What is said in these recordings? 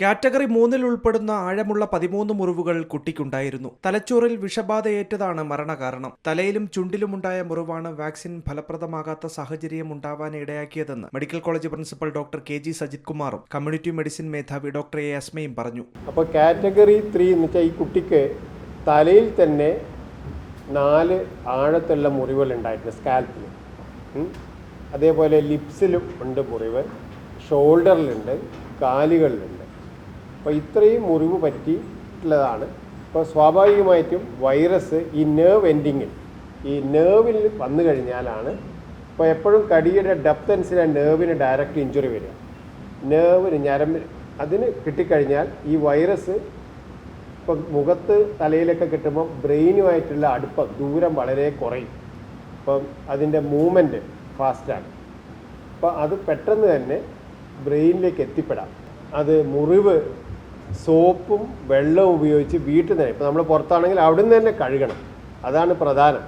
Category മൂന്നിൽ ഉൾപ്പെടുന്ന ആഴമുള്ള പതിമൂന്ന് മുറിവുകൾ കുട്ടിക്കുണ്ടായിരുന്നു. തലച്ചോറിൽ വിഷബാധയേറ്റതാണ് മരണകാരണം. തലയിലും ചുണ്ടിലുമുണ്ടായ മുറിവാണ് വാക്സിൻ ഫലപ്രദമാകാത്ത സാഹചര്യം ഉണ്ടാവാൻ ഇടയാക്കിയതെന്ന് medical college principal doctor K G Sajith കുമാറും കമ്മ്യൂണിറ്റി മെഡിസിൻ മേധാവി ഡോക്ടർ എ അസ്മയും പറഞ്ഞു. അപ്പോൾ കാറ്റഗറി ത്രീ എന്ന് വെച്ചാൽ ഈ കുട്ടിക്ക് തലയിൽ തന്നെ നാല് ആഴത്തുള്ള മുറിവുകൾ ഉണ്ടായിട്ടുണ്ട് സ്കാൽപ്പിൽ അതേപോലെ ലിപ്സിലും ഉണ്ട് മുറിവ് ഷോൾഡറിലുണ്ട് കാലുകളിലുണ്ട്. അപ്പോൾ ഇത്രയും മുറിവ് പറ്റിയിട്ടുള്ളതാണ്. അപ്പോൾ സ്വാഭാവികമായിട്ടും വൈറസ് ഈ നേർവ് എൻഡിങ്ങിൽ ഈ നേർവിൽ വന്നു കഴിഞ്ഞാലാണ് ഇപ്പോൾ എപ്പോഴും കടിയുടെ ഡെപ്ത് അനുസരിച്ച് നേർവിന് ഡയറക്റ്റ് ഇഞ്ചുറി വരിക. നേർവിന് ഞരമ്പിന് അതിന് കിട്ടിക്കഴിഞ്ഞാൽ ഈ വൈറസ് ഇപ്പം മുഖത്ത് തലയിലൊക്കെ കിട്ടുമ്പോൾ ബ്രെയിനുമായിട്ടുള്ള അടുപ്പം ദൂരം വളരെ കുറയും. അപ്പം അതിന്റെ മൂവ്മെന്റ് ഫാസ്റ്റാണ് അപ്പം അത് പെട്ടെന്ന് തന്നെ ബ്രെയിനിലേക്ക് എത്തിപ്പെടാം. അത് മുറിവ് സോപ്പും വെള്ളവും ഉപയോഗിച്ച് വീട്ടിൽ തന്നെ ഇപ്പോൾ നമ്മൾ പുറത്താണെങ്കിൽ അവിടെ നിന്ന് തന്നെ കഴുകണം. അതാണ് പ്രധാനം.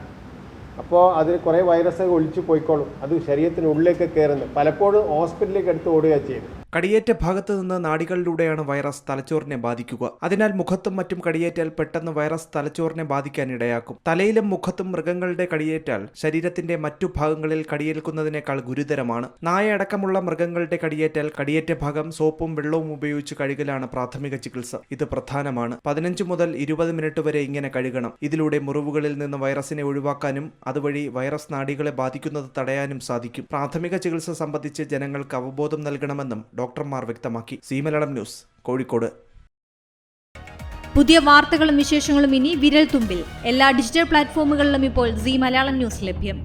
അപ്പോൾ അതിൽ കുറേ വൈറസ് ഒളിച്ചു പോയിക്കോളും. അത് ശരീരത്തിനുള്ളിലേക്ക് കയറുന്നത്. പലപ്പോഴും ഹോസ്പിറ്റലിലേക്ക് എടുത്ത് ഓടുക ചെയ്യുന്നത്. കടിയേറ്റ ഭാഗത്ത് നിന്ന് നാടികളിലൂടെയാണ് വൈറസ് തലച്ചോറിനെ ബാധിക്കുക. അതിനാൽ മുഖത്തും മറ്റും കടിയേറ്റാൽ പെട്ടെന്ന് വൈറസ് തലച്ചോറിനെ ബാധിക്കാൻ ഇടയാക്കും. തലയിലും മുഖത്തും മൃഗങ്ങളുടെ കടിയേറ്റാൽ ശരീരത്തിന്റെ മറ്റു ഭാഗങ്ങളിൽ കടിയേൽക്കുന്നതിനേക്കാൾ ഗുരുതരമാണ്. നായ അടക്കമുള്ള മൃഗങ്ങളുടെ കടിയേറ്റാൽ കടിയേറ്റ ഭാഗം സോപ്പും വെള്ളവും ഉപയോഗിച്ച് കഴുകലാണ് പ്രാഥമിക ചികിത്സ. ഇത് പ്രധാനമാണ്. പതിനഞ്ച് മുതൽ ഇരുപത് മിനിറ്റ് വരെ ഇങ്ങനെ കഴുകണം. ഇതിലൂടെ മുറിവുകളിൽ നിന്ന് വൈറസിനെ ഒഴിവാക്കാനും അതുവഴി വൈറസ് നാടികളെ ബാധിക്കുന്നത് തടയാനും സാധിക്കും. പ്രാഥമിക ചികിത്സ സംബന്ധിച്ച് ജനങ്ങൾക്ക് അവബോധം നൽകണമെന്നും ഡോക്ടർമാർ വ്യക്തമാക്കി. C Malayalam news Kozhikode. പുതിയ വാർത്തകളും വിശേഷങ്ങളും ഇനി വിരൽ തുമ്പിൽ എല്ലാ ഡിജിറ്റൽ പ്ലാറ്റ്ഫോമുകളിലും ഇപ്പോൾ സീ മലയാളം ന്യൂസ് ലഭ്യം.